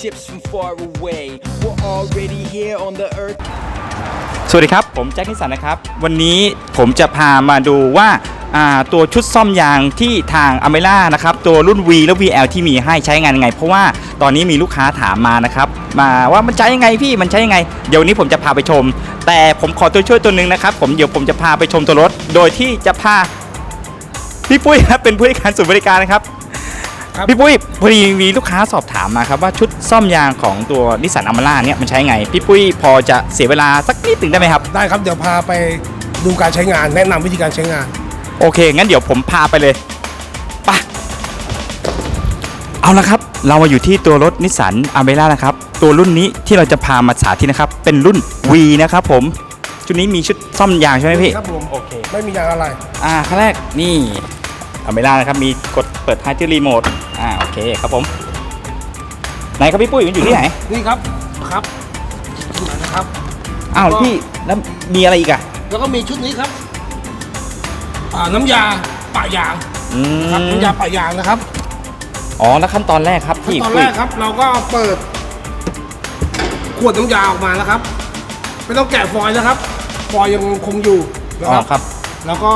ships from far away. We're already here on the earth. สวัสดีครับ ผมแจ็คนิสันนะครับ วันนี้ผมจะพามาดูว่าอ่าตัวชุดซ่อมยางที่ทางอเมล่านะครับตัวรุ่น V และ VL ที่มีให้ใช้งานยังไง เพราะว่าตอนนี้มีลูกค้าถามมานะครับมาว่ามันใช้ยังไงพี่มันใช้ยังไง เดี๋ยววนนี้ผมจะพาไปชม แต่ผมขอตัวช่วยตัวหนึ่งนะครับผมเดี๋ยวผมจะพาไปชมตัวรถ โดยที่จะพาพี่ปุ้ยครับเป็นผู้ให้การศูนย์บริการนะครับ ครับ พี่ปุ้ยพอดีมีลูกค้าสอบถามมาครับว่าชุดซ่อมยางของตัวนิสสันอเมร่าเนี่ยมันใช้ไง พี่ปุ้ยพอจะเสียเวลาสักนิดหนึ่งได้ไหมครับ ได้ครับเดี๋ยวพาไปดูการใช้งาน แนะนำวิธีการใช้งาน โอเค งั้นเดี๋ยวผมพาไปเลยไปะเอาละครับ เรามาอยู่ที่ตัวรถนิสสันอเมร่านะครับ ตัวรุ่นนี้ที่เราจะพามาสาธิตนะครับ เป็นรุ่น V นะครับผม ชุดนี้มีชุดซ่อมยางใช่ไหมพี่ ครับผมโอเค ไม่มีอย่างอะไร อ่าขั้นแรกนี่อเมร่านะครับ มีกดเปิดท้ายที่รีโมทอ่าโอ เคครับผม ไหนครับพี่ปุ้ยมันอยู่ที่ไหน นี่ครับครับนะครับ อ้าวพี่แล้วมีอะไรอีกอะแล้วก็มีชุดนี้ครับอ่าน้ำยาปะยางอืครับมน้ำยาปะยางนะครับอ๋อแล้วขั้นตอนแรกครับขั้นพี่ตอนปุ้แรยกครับ เราก็เปิด ขวดน้ำยาออกมานะครับ ไม่ต้องแกะฟอยล์นะครับ ฟอยล์ยังคงอยู่นะอ๋คอรับ ครับ แล้วก็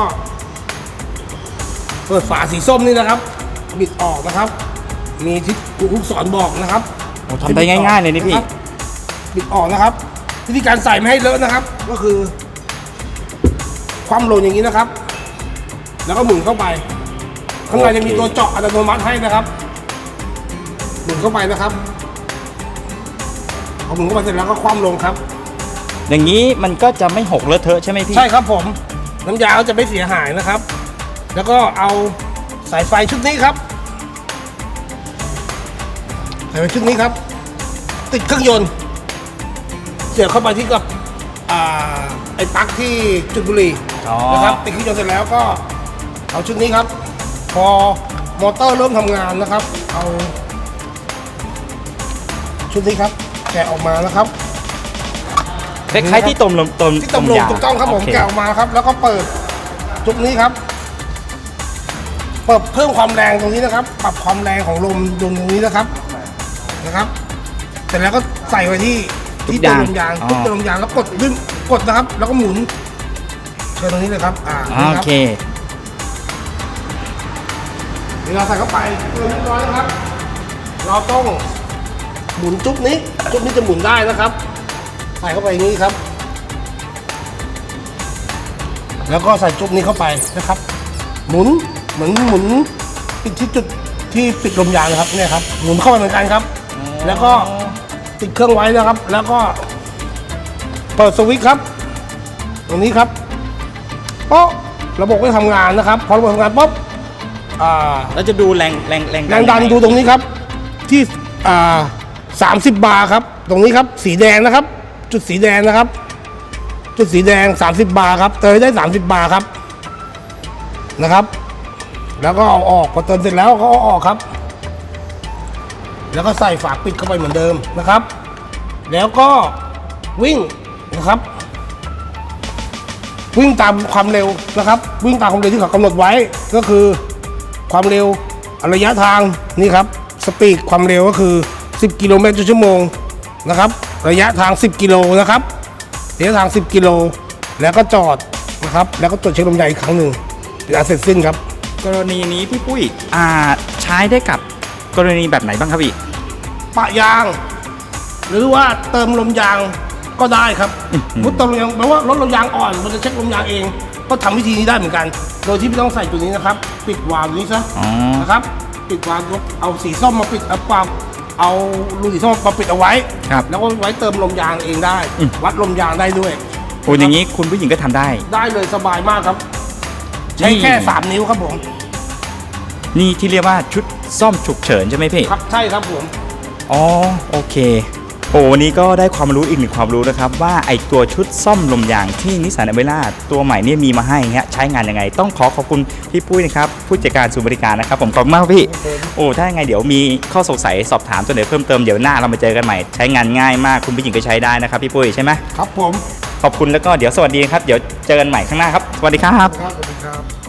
เปิดฝาสีส้มนี่นะครับ บิดออกนะครับ มีที่ลูกศรบอกนะครับโอ้ทำได้ง่ายๆเลยนี่พี่ะครับบิดออกนะครับ วิธีการใส่ไม่ให้เลอะนะครับ ก็คือความโหลนอย่างนี้นะครับ แล้วก็หมุนเข้าไป ข้างในจะมีตัวเจาะอัตโนมัติให้นะครับ หมุนเข้าไปนะครับพอหมุนเข้าไปเสร็จแล้วก็คว่ำลงครับ อย่างนี้มันก็จะไม่หกเลอะเทอะใช่ไหมพี่ ใช่ครับผมน้ำยาก็จะไม่เสียหายนะครับ แล้วก็เอาสายไฟชุดนี้ครับ สายไฟชุดนี้ครับ ติดเครื่องยนต์เสียบเข้าไปที่กับอ่าไอ้ปลั๊กที่จุดบุหรี่อ๋อ นะครับติดเครื่องยนต์เสร็จแล้วก็เอาชุดนี้ครับ พอมอเตอร์เริ่มทำงานนะครับ เอา ชุดนี้ครับแกะออกมานะครับ คล้ายๆที่ต้มลมต้มที่ตำรวจยาถูกต้องครับผมโเแกะออกมาครับ แล้วก็เปิดจุกนี้ครับ เปิดเพิ่มความแรงตรงนี้นะครับ ปรับความแรงของลมดวงตรงนี้นะครับ นะครับเสร็จแล้วก็ใส่ไว้ที่ที่ตัวลมยางที่ตัวลมยางแล้วกดดึงกดนะครับ แล้วก็หมุนเชิญตรงนี้เลยครับ อ่าอ่านี่โอครับเคเวลาใส่เข้าไปเรียบร้อยนะครับ เราต้องหมุนจุกนี้จุกนี้จะหมุนได้นะครับ ใส่เข้าไปอย่างนี้ครับ แล้วก็ใส่จุกนี้เข้าไปนะครับ หมุนเหมือนหมุนปิดที่จุดที่ปิดลมยางนะครับเนี่ยครับหมุนเข้าไปเหมือนกันครับ แล้วก็ติดเครื่องไว้นะครับ แล้วก็เปิดสวิตช์ครับ ตรงนี้ครับโป๊ะระบบก็ทำงานนะครับ พอระบบทำงานปุ๊บอ่าแล้วจะดูแรงแรงแรงแรงดันดูตรงนี้ครับ ที่อ่าสามสิบบาร์ครับ ตรงนี้ครับ สีแดงนะครับ จุดสีแดงนะครับ จุดสีแดง 30 บาร์ครับเติมให้ได้ 30 บาร์ครับนะครับ แล้วก็เอาออกพอเติมเสร็จแล้วก็เอาออกครับ แล้วก็ใส่ฝาปิดเข้าไปเหมือนเดิมนะครับ แล้วก็วิ่งนะครับ วิ่งตามความเร็วนะครับ วิ่งตามความเร็วที่เขากำหนดไว้ก็คือความเร็วระยะทางนี่ครับสปีดความเร็วก็คือ 10 กิโลเมตรต่อชั่วโมงนะครับ ระยะทาง 10 กิโลนะครับระยะทาง 10 กิโล แล้วก็จอดนะครับ แล้วก็ตรวจเช็คลมยางอีกครั้งหนึ่งเป็นอันเสร็จสิ้นครับ กรณีนี้พี่ปุ้ยอ่าใช้ได้กับกรณีแบบไหนบ้างครับพี่ ปะยาง หรือว่าเติมลมยางก็ได้ครับมุดเติมลมยางแปลว่ารถลมยางอ่อนมันจะเช็คลมยางเอง ก็ทำวิธีนี้ได้เหมือนกัน โดยที่ไม่ต้องใส่ตัวนี้นะครับ ปิดวาล์วนี้ซะอ๋อนะครับ ปิดวาล์วเอาสีส้มมาปิดเอาปากเอารูสีส้มมาปิดเอาไว้ครับแล้วก็ไว้เติมลมยางเองได้อืมวัดลมยางได้ด้วยโอ้อย่างนี้คุณผู้หญิงก็ทำได้ ได้เลยสบายมากครับ ใช้นี่แค่3นิ้วครับผมนี่ที่เรียกว่าชุดซ่อมฉุกเฉินใช่ไหมพี่ครับใช่ครับผม อ๋อโอเคโอ้วันนี้ก็ได้ความรู้อีกหนึ่งความรู้นะครับ ว่าไอตัวชุดซ่อมลมยางที่นิสสันอเวล่าตัวใหม่เนี่ยมีมาให้ฮะใช้งานยังไง ต้องขอขอบคุณพี่ปุ้ยนะครับผู้จัดการศูนย์บริการนะครับ ผมขอบคุณมากครับพี่โอ้ถ้ายังไงเดี๋ยวมีข้อสงสัยสอบถามตัวไหนเพิ่มเติมเดี๋ยวหน้าเรามาเจอกันใหม่ใช้งานง่ายมากคุณผู้หญิงก็ใช้ได้นะครับพี่ปุ้ยใช่ไหมครับผมขอบคุณแล้วก็เดี๋ยวสวัสดีนะครับเดี๋ยวเจอกันใหม่ข้างหน้าครับสวัสดีครับ ครับสวัสดีครับ